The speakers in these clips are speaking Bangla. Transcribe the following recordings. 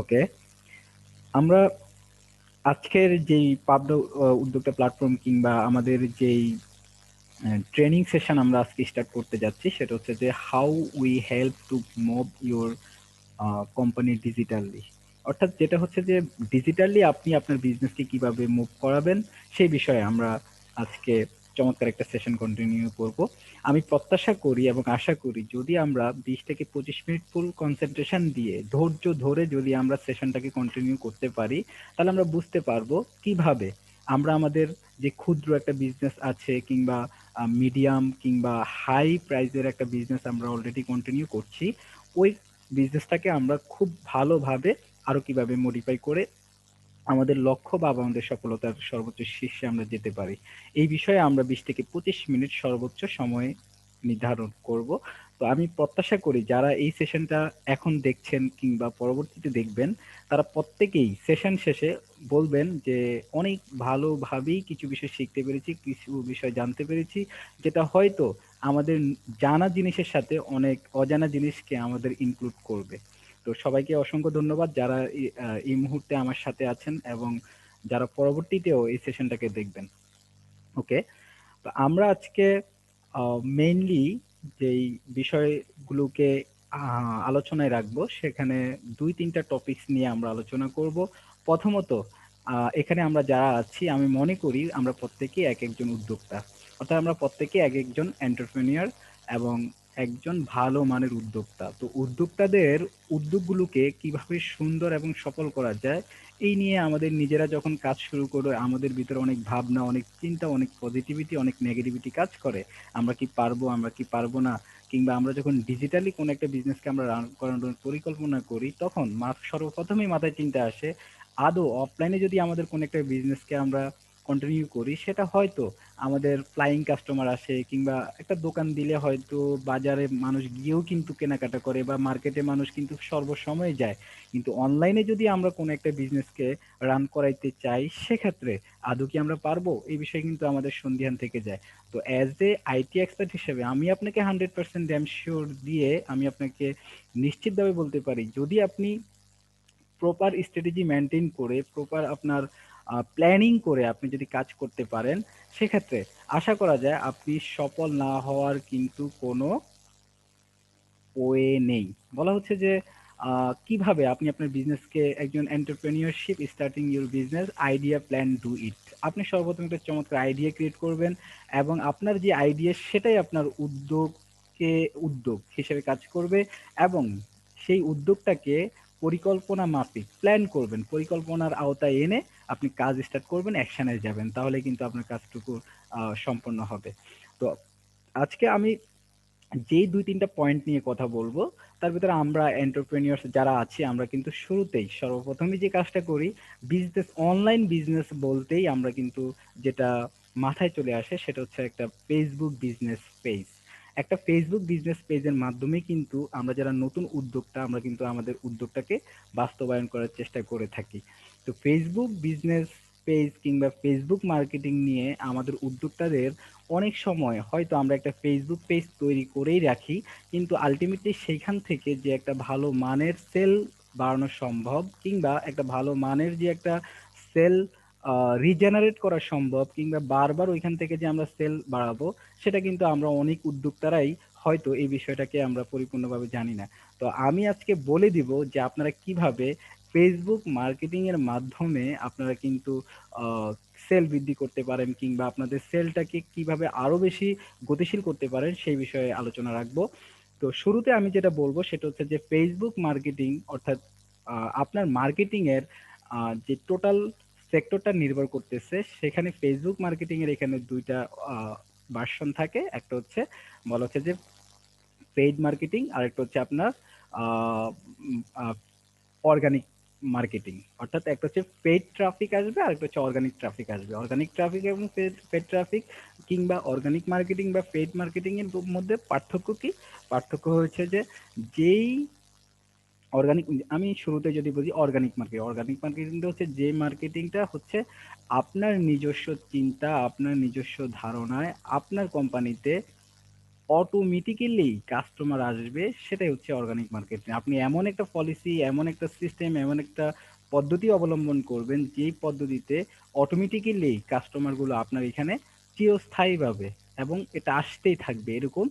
ওকে। আমরা আজকের যেই পাবনা অ উদ্যোক্তা প্ল্যাটফর্ম কিংবা আমাদের যেই ট্রেনিং সেশন আমরা আজকে স্টার্ট করতে যাচ্ছি, সেটা হচ্ছে যে how we help to move your company digitally. অর্থাৎ যেটা হচ্ছে যে ডিজিটালি আপনি আপনার বিজনেসকে কীভাবে মুভ করাবেন, সেই বিষয়ে আমরা আজকে চমৎকার একটা সেশন কন্টিনিউ করব। আমি প্রত্যাশা করি এবং আশা করি যদি আমরা ২০ থেকে ২৫ মিনিট ফুল কনসেন্ট্রেশন দিয়ে ধৈর্য ধরে যদি আমরা সেশনটাকে কন্টিনিউ করতে পারি, তাহলে আমরা বুঝতে পারব কীভাবে আমরা আমাদের যে ক্ষুদ্র একটা বিজনেস আছে কিংবা মিডিয়াম কিংবা হাই প্রাইস এর একটা বিজনেস আমরা অলরেডি কন্টিনিউ করছি। ওই বিজনেসটাকে আমরা খুব ভালোভাবে আরও কীভাবে মডিফাই করে আমাদের লক্ষ্য বা আমাদের সফলতার সর্বোচ্চ শীর্ষে আমরা যেতে পারি। এই বিষয়ে আমরা ২০ থেকে ২৫ মিনিট সর্বোচ্চ সময় নির্ধারণ করব। তো আমি প্রত্যাশা করি যারা এই সেশনটা এখন দেখছেন কিংবা পরবর্তীতে দেখবেন, তারা প্রত্যেকেই সেশন শেষে বলবেন যে অনেক ভালোভাবেই কিছু বিষয় শিখতে পেরেছি, কিছু বিষয় জানতে পেরেছি, যেটা হয়তো আমাদের জানা জিনিসের সাথে অনেক অজানা জিনিসকে আমাদের ইনক্লুড করবে। তো সবাইকে অসংখ্য ধন্যবাদ যারা এই মুহূর্তে আমার সাথে আছেন এবং যারা পরবর্তীতেও এই সেশনটাকে দেখবেন। ওকে? তো আমরা আজকে মেইনলি যেই বিষয়গুলোকে আলোচনায় রাখব, সেখানে ২-৩ টা টপিকস নিয়ে আমরা আলোচনা করব। প্রথমত এখানে আমরা যারা আছি, আমি মনে করি আমরা প্রত্যেকেই এক একজন উদ্যোক্তা। অর্থাৎ আমরা প্রত্যেকেই এক একজন এন্টারপ্রেনিউর এবং একজন ভালো মানের উদ্যোক্তা। তো উদ্যোক্তাদের উদ্যোগগুলোকে কীভাবে সুন্দর এবং সফল করা যায়, এই নিয়ে আমাদের নিজেরা যখন কাজ শুরু করে আমাদের ভিতরে অনেক ভাবনা, অনেক চিন্তা, অনেক পজিটিভিটি, অনেক নেগেটিভিটি কাজ করে। আমরা কি পারব, আমরা কি পারব না? কিংবা আমরা যখন ডিজিটালি কোনো একটা বিজনেসকে আমরা রান করানোর পরিকল্পনা করি তখন সর্বপ্রথমেই মাথায় চিন্তা আসে, আদৌ অফলাইনে যদি আমাদের কোনো একটা বিজনেসকে আমরা কন্টিনিউ করি, সেটা হয়তো আমাদের ফ্লাইং কাস্টমার আসে কিংবা একটা দোকান দিলে হয়তো বাজারে মানুষ গিয়েও কিন্তু কেনাকাটা করে বা মার্কেটে মানুষ কিন্তু সর্বসময় যায়। কিন্তু অনলাইনে যদি আমরা কোনো একটা বিজনেসকে রান করাইতে চাই, সেক্ষেত্রে আদৌ কি আমরা পারব? এই বিষয়ে কিন্তু আমাদের সন্দিহান থেকে যায়। তো অ্যাজ এ আইটি এক্সপার্ট হিসেবে আমি আপনাকে 100% ড্যাম সিউর দিয়ে আমি আপনাকে নিশ্চিতভাবে বলতে পারি, যদি আপনি প্রপার স্ট্র্যাটেজি মেইনটেইন করে প্রপার আপনার প্ল্যানিং করে আপনি যদি কাজ করতে পারেন, সেক্ষেত্রে আশা করা যায় আপনি সফল না হওয়ার কিন্তু কোনো ওয়ে নেই। বলা হচ্ছে যে কীভাবে আপনি আপনার বিজনেসকে একজন entrepreneurship starting your business idea plan do it. আপনি সর্বপ্রথম একটা চমৎকার আইডিয়া ক্রিয়েট করবেন এবং আপনার যে আইডিয়া সেটাই আপনার উদ্যোগকে উদ্যোগ হিসেবে কাজ করবে এবং সেই উদ্যোগটাকে পরিকল্পনা মাফিক প্ল্যান করবেন। পরিকল্পনার আওতায় এনে আপনি কাজ স্টার্ট করবেন, অ্যাকশন যাবেন। তাহলে কিন্তু আপনার কাজটুকু সম্পন্ন হবে। তো আজকে আমি যেই ২-৩ টা পয়েন্ট নিয়ে কথা বলব, তার ভিতরে আমরা এন্টারপ্রেনিউরস যারা আছি আমরা কিন্তু শুরুতেই সর্বপ্রথমই যে কাজটা করি বিজনেস অনলাইন বিজনেস বলতেই আমরা কিন্তু যেটা মাথায় চলে আসে সেটা হচ্ছে একটা ফেসবুক বিজনেস পেজ। একটা ফেসবুক বিজনেস পেজের মাধ্যমে কিন্তু আমরা যারা নতুন উদ্যোক্তা আমরা কিন্তু আমাদের উদ্যোগটাকে বাস্তবায়ন করার চেষ্টা করে থাকি। তো ফেসবুক বিজনেস পেজ কিংবা ফেসবুক মার্কেটিং নিয়ে আমাদের উদ্যোক্তাদের অনেক সময় হয়তো আমরা একটা ফেসবুক পেজ তৈরি করেই রাখি। কিন্তু আলটিমেটলি সেইখান থেকে যে একটা ভালো মানের সেল বাড়ানো সম্ভব কিংবা একটা ভালো মানের যে একটা সেল রিজেনারেট করা সম্ভব কিংবা বারবার ওইখান থেকে যে আমরা সেল বাড়াবো, সেটা কিন্তু আমরা অনেক উদ্যোক্তারাই হয়তো এই বিষয়টাকে আমরা পরিপূর্ণভাবে জানি না। তো আমি আজকে বলে দিব যে আপনারা কীভাবে Facebook মার্কেটিং এর মাধ্যমে আপনারা কিন্তু সেল বৃদ্ধি করতে পারেন কিংবা আপনাদের সেলটাকে কীভাবে আরও বেশি গতিশীল করতে পারেন সেই বিষয়ে আলোচনা রাখব। তো শুরুতে আমি যেটা বলব সেটা হচ্ছে যে ফেসবুক মার্কেটিং অর্থাৎ আপনার মার্কেটিং এর যে টোটাল সেক্টরটা নির্ভর করতেছে, সেখানে ফেসবুক মার্কেটিং এর এখানে ২ টা ভার্সন থাকে। একটা হচ্ছে বলা হচ্ছে যে পেইড মার্কেটিং আর একটা হচ্ছে আপনার অর্গানিক মার্কেটিং। অর্থাৎ একটা হচ্ছে পেইড ট্রাফিক আসবে, আর একটা হচ্ছে অর্গানিক ট্রাফিক আসবে। অর্গানিক ট্রাফিক এবং পেইড ট্রাফিক কিংবা অর্গানিক মার্কেটিং বা পেইড মার্কেটিং এর মধ্যে পার্থক্য কি? পার্থক্য হচ্ছে যে যেই অর্গানিক আমি শুরুতে যদি বলি অর্গানিক মার্কেটিং। অর্গানিক মার্কেটিংটা হচ্ছে যে মার্কেটিংটা হচ্ছে আপনার নিজস্ব চিন্তা, আপনার নিজস্ব ধারণায় আপনার কোম্পানিতে অটোমেটিক্যালি কাস্টমার আসবে সেটাই হচ্ছে অর্গানিক মার্কেটিং। আপনি এমন একটা পলিসি, এমন একটা সিস্টেম, এমন একটা পদ্ধতি অবলম্বন করবেন যেই পদ্ধতিতে অটোমেটিক্যালি কাস্টমারগুলো আপনার এখানে চিরস্থায়ীভাবে এবং এটা আসতেই থাকবে এরকম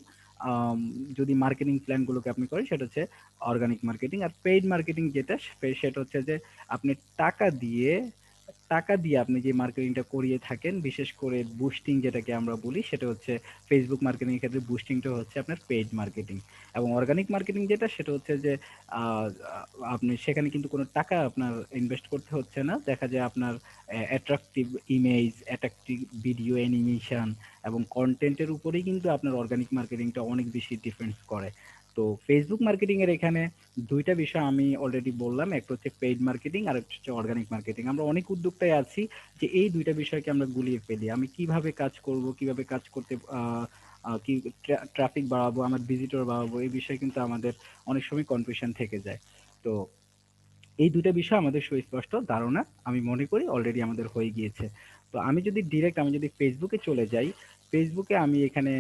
যদি মার্কেটিং প্ল্যানগুলোকে আপনি করেন সেটা হচ্ছে অর্গানিক মার্কেটিং। আর পেইড মার্কেটিং যেটা সেটা হচ্ছে যে আপনি টাকা দিয়ে টাকা দিয়ে আপনি যে মার্কেটিংটা করিয়ে থাকেন, বিশেষ করে বুস্টিং যেটাকে আমরা বলি সেটা হচ্ছে ফেসবুক মার্কেটিং এর ক্ষেত্রে বুস্টিংটা হচ্ছে আপনার পেইড মার্কেটিং। এবং অর্গানিক মার্কেটিং যেটা সেটা হচ্ছে যে আপনি সেখানে কিন্তু কোনো টাকা আপনার ইনভেস্ট করতে হচ্ছে না। দেখা যায় আপনার attractive image, attractive video animation এবং কন্টেন্টের উপরেই কিন্তু আপনার অর্গানিক মার্কেটিংটা অনেক বেশি ডিপেন্ডস করে। তো ফেসবুক মার্কেটিং এর এখানে দুইটা বিষয় আমি অলরেডি বললাম। একটা হচ্ছে পেইড মার্কেটিং আরেকটা হচ্ছে অর্গানিক মার্কেটিং। আমরা অনেক উদ্যোক্তায় আছি যে এই দুইটা বিষয়কে আমরা গুলিয়ে ফেলি। আমি কীভাবে কাজ করব, কীভাবে কাজ করতে কি ট্রাফিক বাড়াবো, আমার ভিজিটর বাড়াবো এই বিষয়ে কিন্তু আমাদের অনেক সময় কনফিউশন থেকে যায়। তো এই ২ টা বিষয় আমাদের সুস্পষ্ট ধারণা আমি মনে করি অলরেডি আমাদের হয়ে গিয়েছে। তো আমি যদি ডিরেক্ট আমি যদি ফেসবুকে চলে যাই, ফেসবুকে আমি এখানে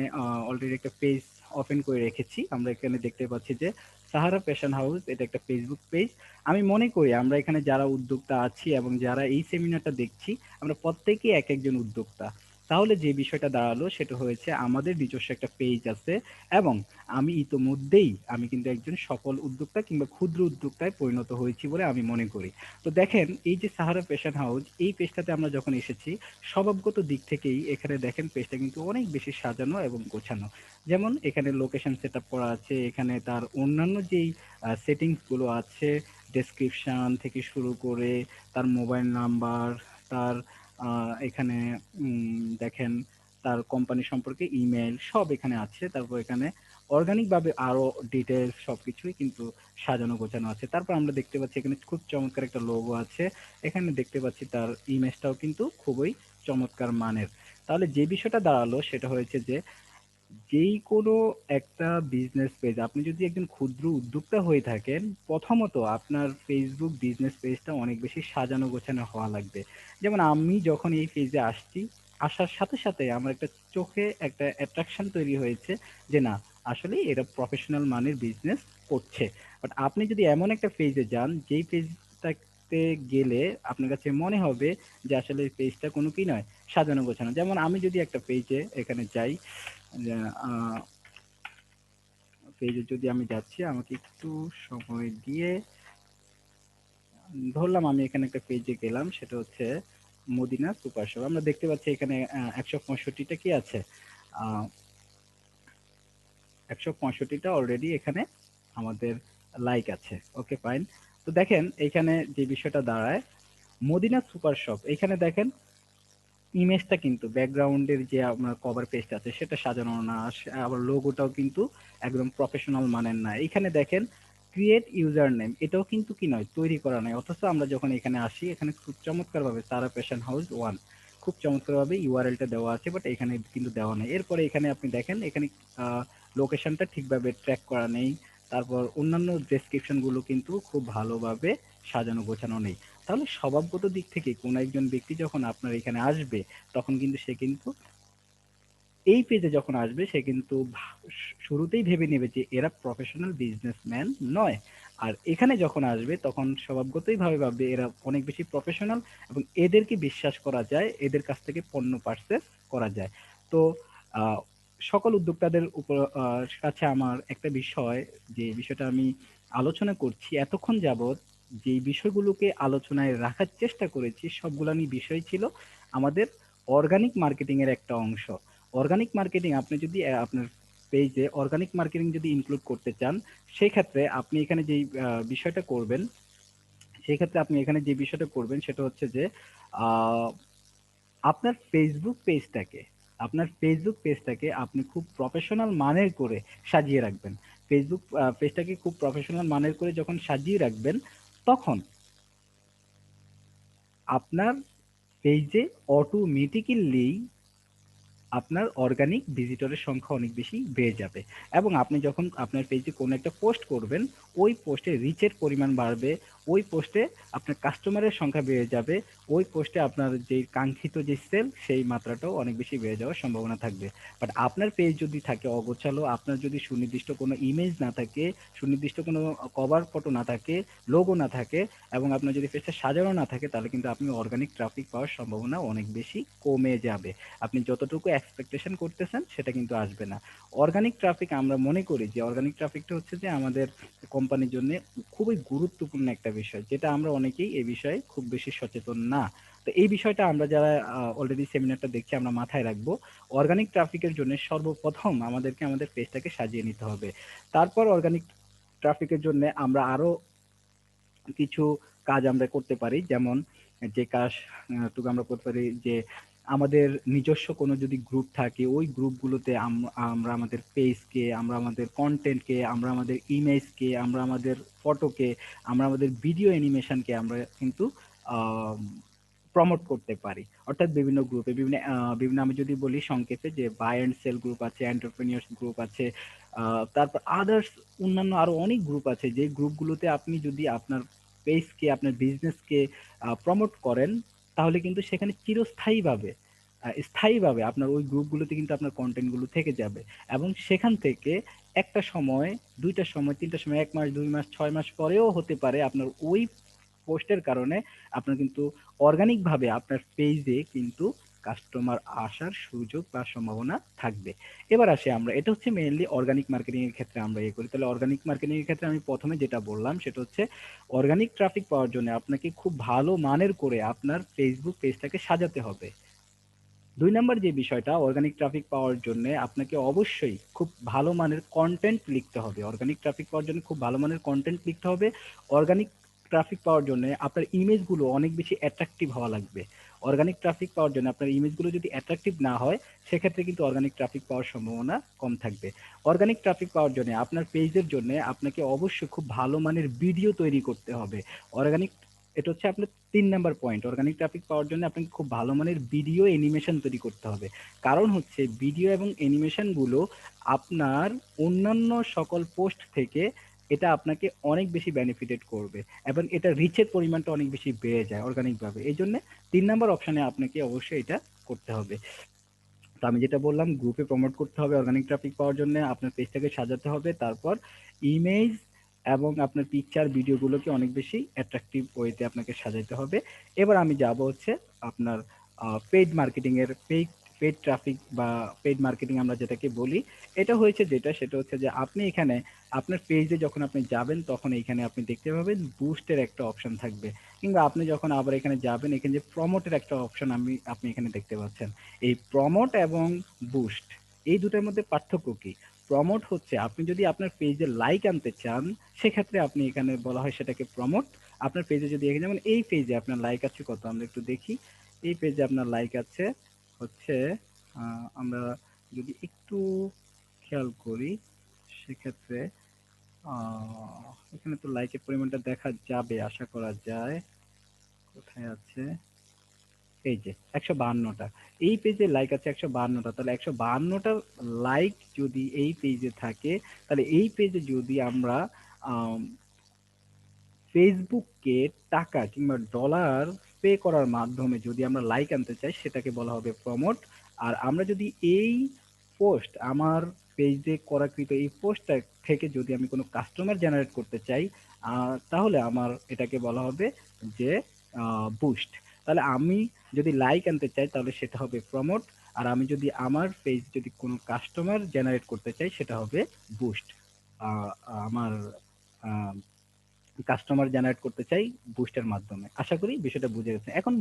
অলরেডি একটা পেজ ওপেন করে রেখেছি। আমরা এখানে দেখতে পাচ্ছি যে সাহারা ফ্যাশন হাউস এটা একটা ফেসবুক পেজ। আমি মনে করি আমরা এখানে যারা উদ্যোক্তা আছি এবং যারা এই সেমিনারটা দেখছি, আমরা প্রত্যেকেই এক একজন উদ্যোক্তা। তাহলে যে বিষয়টা দাঁড়াল সেটা হয়েছে আমাদের নিজস্ব একটা পেজ আছে এবং আমি ইতোমধ্যেই আমি কিন্তু একজন সফল উদ্যোক্তা কিংবা ক্ষুদ্র উদ্যোক্তায় পরিণত হয়েছি বলে আমি মনে করি। তো দেখেন এই যে সাহারা ফ্যাশন হাউস এই পেজটাতে আমরা যখন এসেছি স্বভাবগত দিক থেকেই এখানে দেখেন পেজটা কিন্তু অনেক বেশি সাজানো এবং গোছানো। যেমন এখানে লোকেশন সেটআপ করা আছে, এখানে তার অন্যান্য যেই সেটিংসগুলো আছে, ডেসক্রিপশন থেকে শুরু করে তার মোবাইল নাম্বার, তার এখানে দেখেন তার কোম্পানি সম্পর্কে ইমেল সব এখানে আছে। তারপর এখানে অর্গানিকভাবে আরও ডিটেলস সব কিছুই কিন্তু সাজানো গোছানো আছে। তারপর আমরা দেখতে পাচ্ছি এখানে খুব চমৎকার একটা লোগো আছে। এখানে দেখতে পাচ্ছি তার ইমেজটাও কিন্তু খুবই চমৎকার মানের। তাহলে যে বিষয়টা দাঁড়াল সেটা হয়েছে যে যেই কোনো একটা বিজনেস পেজ আপনি যদি একজন ক্ষুদ্র উদ্যোক্তা হয়ে থাকেন, প্রথমত আপনার Facebook বিজনেস পেজটা অনেক বেশি সাজানো গোছানো হওয়া লাগবে। যেমন আমি যখন এই পেজে আসছি, আসার সাথে, সাথে আমার একটা চোখে একটা অ্যাট্রাকশন তৈরি হয়েছে যে না আসলেই এরা প্রফেশনাল মানের বিজনেস করছে। বাট আপনি যদি এমন একটা পেজে যান যেই পেজটাতে গেলে আপনার কাছে মনে হবে যে আসলে এই পেজটা কোনো কি নয় সাজানো গোছানো। যেমন আমি যদি একটা পেজে এখানে যাই পেজে যদি আমি যাচ্ছি, আমাকে একটু সময় দিয়ে, ধরলাম আমি এখানে একটা পেজে গেলাম, সেটা হচ্ছে মদিনা সুপার শপ। আমরা দেখতে পাচ্ছি এখানে একশো ১৬৫ টা কি আছে? একশো ১৬৫ টা অলরেডি এখানে আমাদের লাইক আছে। Okay fine. তো দেখেন, এখানে যে বিষয়টা দাঁড়ায়, মদিনা সুপার শপ এখানে দেখেন ইমেজটা কিন্তু ব্যাকগ্রাউন্ডের যে আপনার কভার পেজটা আছে, সেটা সাজানো না। আবার লোগোটাও কিন্তু একদম প্রফেশনাল মানের না। এখানে দেখেন ক্রিয়েট ইউজার নেম এটাও কিন্তু কি নয়, তৈরি করা নয়। অথচ আমরা যখন এখানে আসি, এখানে খুব চমৎকারভাবে সারা ফ্যাশন হাউস ওয়ান খুব চমৎকারভাবে URL টা দেওয়া আছে বাট এখানে কিন্তু দেওয়া নেই। এরপরে এখানে আপনি দেখেন, এখানে লোকেশনটা ঠিকভাবে ট্র্যাক করা নেই। তারপর অন্যান্য ডেসক্রিপশনগুলো কিন্তু খুব ভালোভাবে সাজানো গোছানো নেই। তাহলে স্বভাবগত দিক থেকে কোন একজন ব্যক্তি যখন আপনার এখানে আসবে তখন কিন্তু সে কিন্তু এই পেজে যখন আসবে সে কিন্তু শুরুতেই ভেবে নেবে যে এরা প্রফেশনাল বিজনেসম্যান নয়। আর এখানে যখন আসবে তখন স্বভাবগতই ভাবে ভাববে এরা অনেক বেশি প্রফেশনাল এবং এদেরকে বিশ্বাস করা যায়, এদের কাছ থেকে পণ্য পারচেজ করা যায়। তো সকল উদ্যোক্তাদের উপর কাছে আমার একটা বিষয় যে বিষয়টা আমি আলোচনা করছি এতক্ষণ যাবৎ যেই বিষয়গুলোকে আলোচনায় রাখার চেষ্টা করেছি সবগুলানি বিষয় ছিল আমাদের অর্গানিক মার্কেটিং এর একটা অংশ। অর্গানিক মার্কেটিং আপনি যদি আপনার পেজে অর্গানিক মার্কেটিং যদি ইনক্লুড করতে চান, সেক্ষেত্রে আপনি এখানে যেই বিষয়টা করবেন, সেক্ষেত্রে আপনি এখানে যে বিষয়টা করবেন সেটা হচ্ছে যে আপনার ফেসবুক পেজটাকে আপনার ফেসবুক পেজটাকে আপনি খুব প্রফেশনাল মানের করে সাজিয়ে রাখবেন। ফেসবুক পেজটাকে খুব প্রফেশনাল মানের করে যখন সাজিয়ে রাখবেন তখন আপনার পেজে অটোমেটিক্যালি আপনার অর্গানিক ভিজিটরের সংখ্যা অনেক বেশি বেড়ে যাবে। এবং আপনি যখন আপনার পেজে কোনো একটা পোস্ট করবেন, ওই পোস্টে রিচের পরিমাণ বাড়বে, ওই পোস্টে আপনার কাস্টমারের সংখ্যা বেড়ে যাবে ওই পোস্টে আপনার যে কাঙ্ক্ষিত যে সেল সেই মাত্রাটাও অনেক বেশি বেড়ে যাওয়ার সম্ভাবনা থাকবে বাট আপনার পেজ যদি থাকে অগোছালো আপনার যদি সুনির্দিষ্ট কোনো ইমেজ না থাকে সুনির্দিষ্ট কোনো কভার ফটো না থাকে লোগো না থাকে এবং আপনার যদি পেজটা সাজানো না থাকে তাহলে কিন্তু আপনি অর্গানিক ট্রাফিক পাওয়ার সম্ভাবনা অনেক বেশি কমে যাবে আপনি যতটুকু এক্সপেকটেশন করতেছেন, সেটা কিন্তু আসবে না। অর্গানিক ট্রাফিক আমরা মনে করি যে অর্গানিক ট্রাফিকটা হচ্ছে যে আমাদের কোম্পানির জন্য খুবই গুরুত্বপূর্ণ একটা বিষয়, যেটা আমরা অনেকেই এই বিষয়ে খুব বেশি সচেতন না। তো এই বিষয়টা আমরা যারা অলরেডি সেমিনারটা দেখছি, আমরা মাথায় রাখব। অর্গানিক ট্রাফিকের জন্য সর্বপ্রথম আমাদেরকে আমাদের পেজটাকে সাজিয়ে নিতে হবে। তারপর অর্গানিক ট্রাফিকের জন্য আমরা আরও কিছু কাজ আমরা করতে পারি, যেমন যে কাজ কাজটুকু আমরা করতে পারি যে আমাদের নিজস্ব কোনো যদি গ্রুপ থাকে, ওই গ্রুপগুলোতে আমরা আমাদের পেজকে আমরা আমাদের কন্টেন্টকে আমরা আমাদের ইমেজকে আমরা আমাদের ফটোকে আমরা আমাদের ভিডিও অ্যানিমেশনকে আমরা কিন্তু প্রমোট করতে পারি। অর্থাৎ বিভিন্ন গ্রুপে বিভিন্ন বিভিন্ন আমি যদি বলি সংক্ষেপে যে বাই অ্যান্ড সেল গ্রুপ আছে এন্টারপ্রেনিয়ার্স গ্রুপ আছে তারপর আদার্স অন্যান্য আরও অনেক গ্রুপ আছে, যে গ্রুপগুলোতে আপনি যদি আপনার পেজকে আপনার বিজনেসকে প্রমোট করেন তাহলে কিন্তু সেখানে চিরস্থায়ীভাবে স্থায়ীভাবে আপনার ওই গ্রুপগুলোতে কিন্তু আপনার কন্টেন্টগুলো থেকে যাবে। এবং সেখান থেকে একটা সময়, দুইটা সময়, তিনটা সময়, এক মাস, দুই মাস, ছয় মাস পরেও হতে পারে আপনার ওই পোস্টের কারণে আপনার কিন্তু অর্গানিকভাবে আপনার পেজে কিন্তু কাস্টমার আসার সুযোগ বা সম্ভাবনা থাকবে। এবার আসে আমরা, এটা হচ্ছে মেইনলি অর্গানিক মার্কেটিং এর ক্ষেত্রে আমরা ইয়ে করি। তাহলে অর্গানিক মার্কেটিং এর ক্ষেত্রে আমি প্রথমে যেটা বললাম, সেটা হচ্ছে অর্গানিক ট্রাফিক পাওয়ার জন্য আপনাকে খুব ভালো মানের করে আপনার ফেসবুক পেজটাকে সাজাতে হবে। দুই নম্বর যে বিষয়টা অর্গানিক ট্রাফিক পাওয়ার জন্য আপনাকে অবশ্যই খুব ভালো মানের কন্টেন্ট লিখতে হবে। অর্গানিক ট্রাফিক পাওয়ার জন্য খুব ভালো মানের কন্টেন্ট লিখতে হবে। অর্গানিক ট্রাফিক পাওয়ার জন্য আপনার ইমেজগুলো অনেক বেশি অ্যাট্রাকটিভ হওয়া লাগবে। অর্গানিক ট্রাফিক পাওয়ার জন্য আপনার ইমেজগুলো যদি অ্যাট্রাকটিভ না হয়, সেক্ষেত্রে কিন্তু অর্গানিক ট্রাফিক পাওয়ার সম্ভাবনা কম থাকবে। অর্গানিক ট্রাফিক পাওয়ার জন্য আপনার পেজের জন্য আপনাকে অবশ্যই খুব ভালো মানের ভিডিও তৈরি করতে হবে। অর্গানিক এটা হচ্ছে আপনার তিন নাম্বার পয়েন্ট অর্গানিক ট্রাফিক পাওয়ার জন্য আপনাকে খুব ভালো মানের ভিডিও অ্যানিমেশন তৈরি করতে হবে। কারণ হচ্ছে ভিডিও এবং অ্যানিমেশনগুলো আপনার অন্যান্য সকল পোস্ট থেকে এটা আপনাকে অনেক বেশি বেনিফিটেড করবে এবং এটা রিচের পরিমাণটা অনেক বেশি বেড়ে যায় অর্গানিকভাবে এই জন্যে তিন নাম্বার অপশানে আপনাকে অবশ্যই এটা করতে হবে। তো আমি যেটা বললাম গ্রুপে প্রমোট করতে হবে অর্গানিক ট্রাফিক পাওয়ার জন্য, আপনার পেজটাকে সাজাতে হবে, তারপর ইমেজ এবং আপনার পিকচার ভিডিওগুলোকে অনেক বেশি অ্যাট্রাকটিভ ওয়েতে আপনাকে সাজাইতে হবে। এবার আমি যাব হচ্ছে আপনার পেইড মার্কেটিংয়ের পেইড পেড ট্রাফিক বা পেড মার্কেটিং আমরা যেটাকে বলি, এটা হয়েছে যেটা, সেটা হচ্ছে যে আপনি এখানে, আপনার পেজে যখন আপনি যাবেন, তখন এখানে আপনি দেখতে পাবেন বুস্টের একটা অপশন থাকবে। কিংবা আপনি যখন আবার এখানে যাবেন, এখানে যে প্রমোটের একটা অপশন আমি, আপনি এখানে দেখতে পাচ্ছেন। এই প্রমোট এবং বুস্ট এই দুটার মধ্যে পার্থক্য কি? প্রমোট হচ্ছে, আপনি যদি আপনার পেজে লাইক আনতে চান, সেক্ষেত্রে আপনি এখানে বলা হয় সেটাকে প্রমোট আপনার পেজে যদি যেমন এই পেজে আপনার লাইক আছে, কত? আমরা একটু দেখি। এই পেজে আপনার লাইক আছে হচ্ছে আমরা যদি একটু খেয়াল করি, সেক্ষেত্রে এখানে তো লাইকের পরিমাণটা দেখা যাবে, আশা করা যায়। কোথায় আছে? এই যে, একশো বাহান্নটা। এই পেজে লাইক আছে একশো বাহান্নটা। তাহলে একশো বাহান্নটা লাইক যদি এই পেজে থাকে, তাহলে এই পেজে যদি আমরা ফেসবুককে টাকা কিংবা ডলার পে করার মাধ্যমে যদি আমরা লাইক আনতে চাই, সেটাকে বলা হবে প্রমোট আর আমরা যদি এই পোস্ট আমার পেজে করাকৃত এই পোস্টটা থেকে যদি আমি কোনো কাস্টমার জেনারেট করতে চাই তাহলে আমার এটাকে বলা হবে যে বুস্ট তাহলে আমি যদি লাইক আনতে চাই, তাহলে সেটা হবে প্রমোট আর আমি যদি আমার পেজ যদি কোনো কাস্টমার জেনারেট করতে চাই, সেটা হবে বুস্ট আমার কাস্টমার জেনারেট করতে চাই বুস্টের মাধ্যমে। আশা করি বিষয়টা বুঝে গেছে। এখন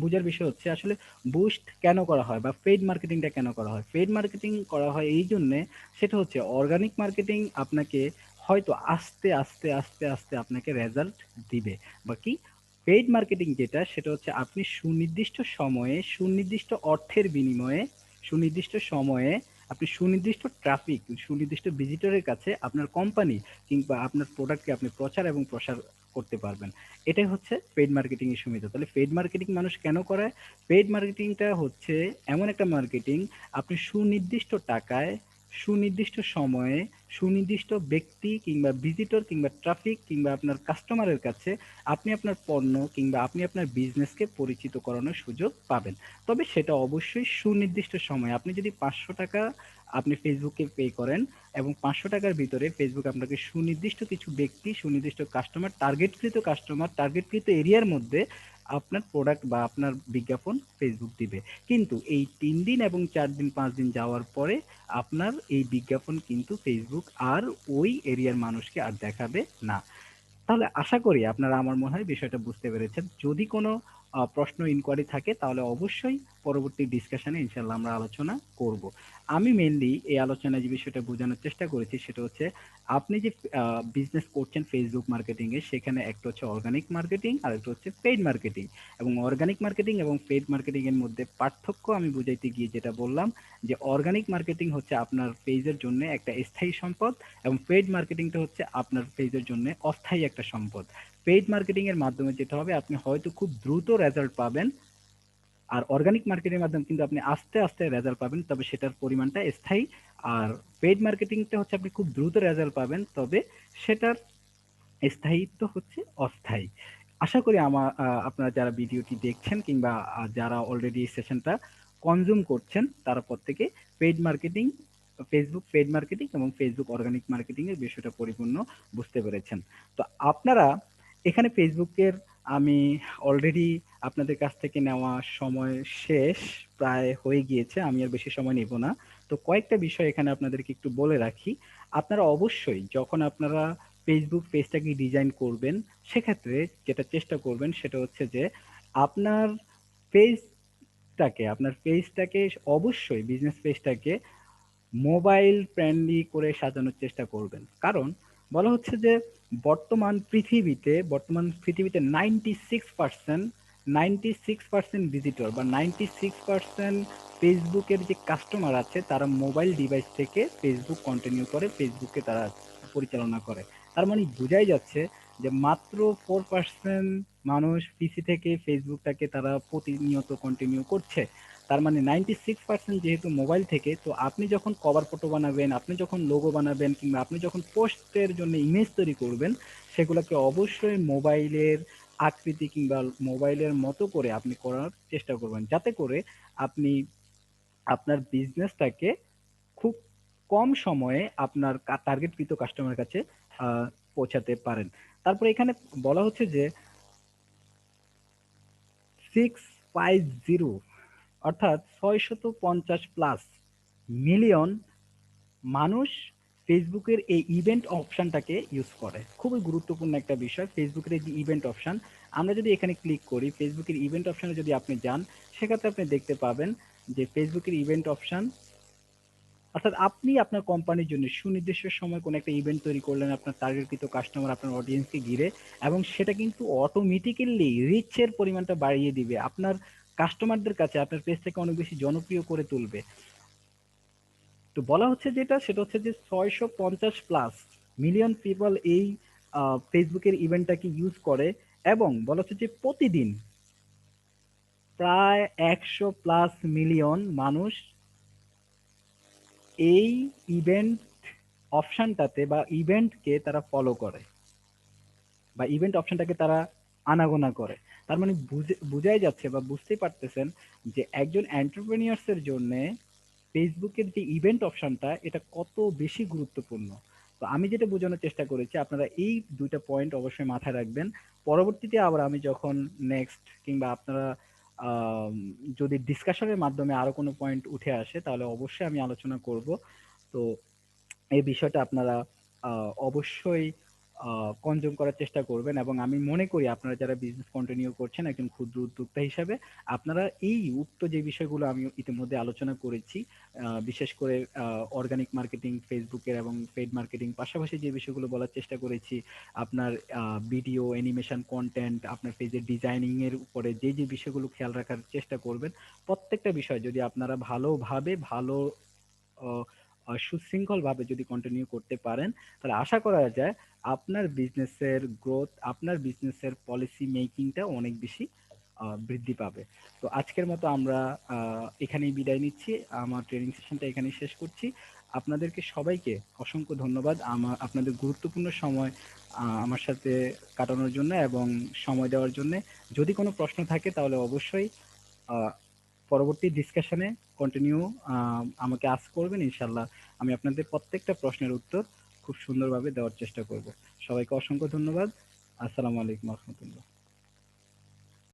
বুঝার বিষয় হচ্ছে আসলে বুস্ট কেন করা হয় বা পেড মার্কেটিংটা কেন করা হয়? পেড মার্কেটিং করা হয় এই জন্যে সেটা হচ্ছে অর্গানিক মার্কেটিং আপনাকে হয়তো আস্তে আস্তে আস্তে আস্তে আপনাকে রেজাল্ট দিবে। বা কি পেইড মার্কেটিং যেটা, সেটা হচ্ছে আপনি সুনির্দিষ্ট সময়ে, সুনির্দিষ্ট অর্থের বিনিময়ে, সুনির্দিষ্ট সময়ে আপনি সুনির্দিষ্ট ট্রাফিক সুনির্দিষ্ট ভিজিটরের কাছে আপনার কোম্পানি কিংবা আপনার প্রোডাক্টকে আপনি প্রচার এবং প্রসার করতে পারবেন। এটাই হচ্ছে পেড মার্কেটিং এর সুবিধা। তাহলে পেড মার্কেটিং মানুষ কেন করায়? পেড মার্কেটিংটা হচ্ছে এমন একটা মার্কেটিং আপনি সুনির্দিষ্ট টাকায় সুনির্দিষ্ট সময়ে সুনির্দিষ্ট ব্যক্তি কিংবা ভিজিটর কিংবা ট্রাফিক কিংবা আপনার কাস্টমারের কাছে আপনি আপনার পণ্য কিংবা আপনি আপনার বিজনেসকে পরিচিত করানোর সুযোগ পাবেন। তবে সেটা অবশ্যই সুনির্দিষ্ট সময়। আপনি যদি পাঁচশো টাকা আপনি ফেসবুকে পে করেন এবং পাঁচশো টাকার ভিতরে ফেসবুক আপনাকে সুনির্দিষ্ট কিছু ব্যক্তি, সুনির্দিষ্ট কাস্টমার টার্গেটকৃত কাস্টমার টার্গেটকৃত এরিয়ার মধ্যে আপনার প্রোডাক্ট বা আপনার বিজ্ঞাপন ফেসবুক দিবে। কিন্তু এই তিন দিন এবং চার দিন, পাঁচ দিন যাওয়ার পরে আপনার এই বিজ্ঞাপন কিন্তু ফেসবুক আর ওই এরিয়ার মানুষকে আর দেখাবে না। তাহলে আশা করি আপনারা আমার মনে হয় বিষয়টা বুঝতে পেরেছেন। যদি কোনো প্রশ্ন ইনকোয়ারি থাকে, তাহলে অবশ্যই পরবর্তী ডিসকাশনে ইনশাল্লাহ আমরা আলোচনা করব। আমি মেনলি এই আলোচনায় যে বিষয়টা বোঝানোর চেষ্টা করেছি সেটা হচ্ছে, আপনি যে বিজনেস করছেন ফেসবুক মার্কেটিংয়ে সেখানে একটা হচ্ছে অর্গানিক মার্কেটিং আর একটা হচ্ছে পেইড মার্কেটিং এবং অর্গানিক মার্কেটিং এবং পেইড মার্কেটিংয়ের মধ্যে পার্থক্য আমি বুঝাইতে গিয়ে যেটা বললাম, যে অর্গানিক মার্কেটিং হচ্ছে আপনার পেজের জন্য একটা স্থায়ী সম্পদ এবং পেইড মার্কেটিংটা হচ্ছে আপনার পেজের জন্য অস্থায়ী একটা সম্পদ। পেইড মার্কেটিংয়ের মাধ্যমে যেটা হবে, আপনি হয়তো খুব দ্রুত রেজাল্ট পাবেন আর অর্গানিক মার্কেটের মাধ্যমে কিন্তু আপনি আস্তে আস্তে রেজাল্ট পাবেন, তবে সেটার পরিমাণটা স্থায়ী। আর পেইড মার্কেটিংটা হচ্ছে আপনি খুব দ্রুত রেজাল্ট পাবেন, তবে সেটার স্থায়িত্ব হচ্ছে অস্থায়ী। আশা করি আমার আপনারা যারা ভিডিওটি দেখছেন কিংবা যারা অলরেডি সেশনটা কনজিউম করছেন, তারা প্রত্যেকে paid marketing Facebook paid marketing এবং ফেসবুক অর্গানিক মার্কেটিং এর বিষয়টা পরিপূর্ণ বুঝতে পেরেছেন। তো আপনারা এখানে ফেসবুকের আমি অলরেডি আপনাদের কাছ থেকে নেওয়া সময় শেষ, প্রায় হয়ে গিয়েছে, আমি আর বেশি সময় নেব না। তো কয়েকটা বিষয় এখানে আপনাদেরকে একটু বলে রাখি। আপনারা অবশ্যই যখন আপনারা ফেসবুক পেজটাকে ডিজাইন করবেন, সেক্ষেত্রে যেটা চেষ্টা করবেন সেটা হচ্ছে যে আপনার পেজটাকে আপনার পেজটাকে অবশ্যই বিজনেস পেজটাকে মোবাইল ফ্রেন্ডলি করে সাজানোর চেষ্টা করবেন। কারণ বলা হচ্ছে যে বর্তমান পৃথিবীতে বর্তমান পৃথিবীতে ninety six percent ninety six percent visitor বা নাইনটি সিক্স পার্সেন্ট ফেসবুকের যে কাস্টমার আছে, তারা মোবাইল ডিভাইস থেকে ফেসবুক কন্টিনিউ করে ফেসবুকে তারা পরিচালনা করে। তার মানে বোঝাই যাচ্ছে যে মাত্র ফোর পার্সেন্ট মানুষ পিসি থেকে ফেসবুকটাকে তারা প্রতিনিয়ত কন্টিনিউ করছে। তার মানে নাইনটি সিক্স পার্সেন্ট যেহেতু মোবাইল থেকে, তো আপনি যখন কভার ফটো বানাবেন, আপনি যখন লোগো বানাবেন কিংবা আপনি যখন পোস্টের জন্য ইমেজ তৈরি করবেন, সেগুলোকে অবশ্যই মোবাইলের আকৃতি কিংবা মোবাইলের মতো করে আপনি করার চেষ্টা করবেন। যাতে করে আপনি আপনার বিজনেসটাকে খুব কম সময়ে আপনার টার্গেটকৃত কাস্টমার কাছে পৌঁছাতে পারেন। তারপরে এখানে বলা হচ্ছে যে সিক্স ফাইভ জিরো অর্থাৎ ছয়শত পঞ্চাশ প্লাস মিলিয়ন মানুষ ফেসবুকের এই ইভেন্ট অপশানটাকে ইউজ করে। খুবই গুরুত্বপূর্ণ একটা বিষয়, ফেসবুকের এই যে ইভেন্ট অপশান আমরা যদি এখানে ক্লিক করি, ফেসবুকের ইভেন্ট অপশানে যদি আপনি যান, সেক্ষেত্রে আপনি দেখতে পাবেন যে ফেসবুকের ইভেন্ট অপশান অর্থাৎ আপনি আপনার কোম্পানির জন্য সুনির্দিষ্ট সময় কোনো একটা ইভেন্ট তৈরি করলেন আপনার টার্গেটকৃত কাস্টমার আপনার অডিয়েন্সকে ঘিরে, এবং সেটা কিন্তু অটোমেটিক্যালি রিচের পরিমাণটা বাড়িয়ে দিবে। আপনার কাস্টমারদের কাছে আপনার পেজটাকে অনেক বেশি জনপ্রিয় করে তুলবে। তো বলা হচ্ছে যেটা, সেটা হচ্ছে যে ছয়শো পঞ্চাশ প্লাস মিলিয়ন পিপল এই ফেসবুকের ইভেন্টটাকে ইউজ করে এবং বলা হচ্ছে যে প্রতিদিন প্রায় একশো প্লাস মিলিয়ন মানুষ এই ইভেন্ট অপশানটাতে বা ইভেন্টকে তারা ফলো করে বা ইভেন্ট অপশানটাকে তারা আনাগোনা করে। তার মানে বুঝে- বুঝাই যাচ্ছে বা বুঝতেই পারতেছেন যে একজন এন্টারপ্রেনিয়ার্স এর জন্য ফেসবুকের যে ইভেন্ট অপশনটা এটা কত বেশি গুরুত্বপূর্ণ? তো আমি যেটা বোঝানোর চেষ্টা করেছি, আপনারা এই দুইটা পয়েন্ট অবশ্যই মাথায় রাখবেন। পরবর্তীতে আবার আমি যখন নেক্সট কিংবা আপনারা যদি ডিসকাশনের মাধ্যমে আরও কোনো পয়েন্ট উঠে আসে, তাহলে অবশ্যই আমি আলোচনা করব। তো এই বিষয়টা আপনারা অবশ্যই কনজিউম করার চেষ্টা করবেন এবং আমি মনে করি আপনারা যারা বিজনেস কন্টিনিউ করছেন একজন ক্ষুদ্র উদ্যোক্তা হিসাবে, আপনারা এই উক্ত যে বিষয়গুলো আমি ইতিমধ্যে আলোচনা করেছি বিশেষ করে অর্গানিক মার্কেটিং ফেসবুকের এবং পেড মার্কেটিং পাশাপাশি যে বিষয়গুলো বলার চেষ্টা করেছি, আপনার ভিডিও অ্যানিমেশন কন্টেন্ট আপনার পেজের ডিজাইনিং এর উপরে যে যে বিষয়গুলো খেয়াল রাখার চেষ্টা করবেন, প্রত্যেকটা বিষয় যদি আপনারা ভালোভাবে, ভালো সুশৃঙ্খলভাবে যদি কন্টিনিউ করতে পারেন, তাহলে আশা করা যায় আপনার বিজনেসের গ্রোথ আপনার বিজনেসের পলিসি মেকিংটা অনেক বেশি বৃদ্ধি পাবে। তো আজকের মতো আমরা এখানেই বিদায় নিচ্ছি। আমার ট্রেনিং সেশনটা এখানেই শেষ করছি। আপনাদেরকে সবাইকে অসংখ্য ধন্যবাদ। আমার, আপনাদের গুরুত্বপূর্ণ সময় আমার সাথে কাটানোর জন্য এবং সময় দেওয়ার জন্যে। যদি কোনো প্রশ্ন থাকে, তাহলে অবশ্যই পরবর্তী ডিসকাশনে কন্টিনিউ আমাকে আস করবেন। ইনশাল্লাহ আমি আপনাদের প্রত্যেকটা প্রশ্নের উত্তর খুব সুন্দরভাবে দেওয়ার চেষ্টা করব। সবাইকে অসংখ্য ধন্যবাদ। আসসালামু আলাইকুম রাহমাতুল্লাহ।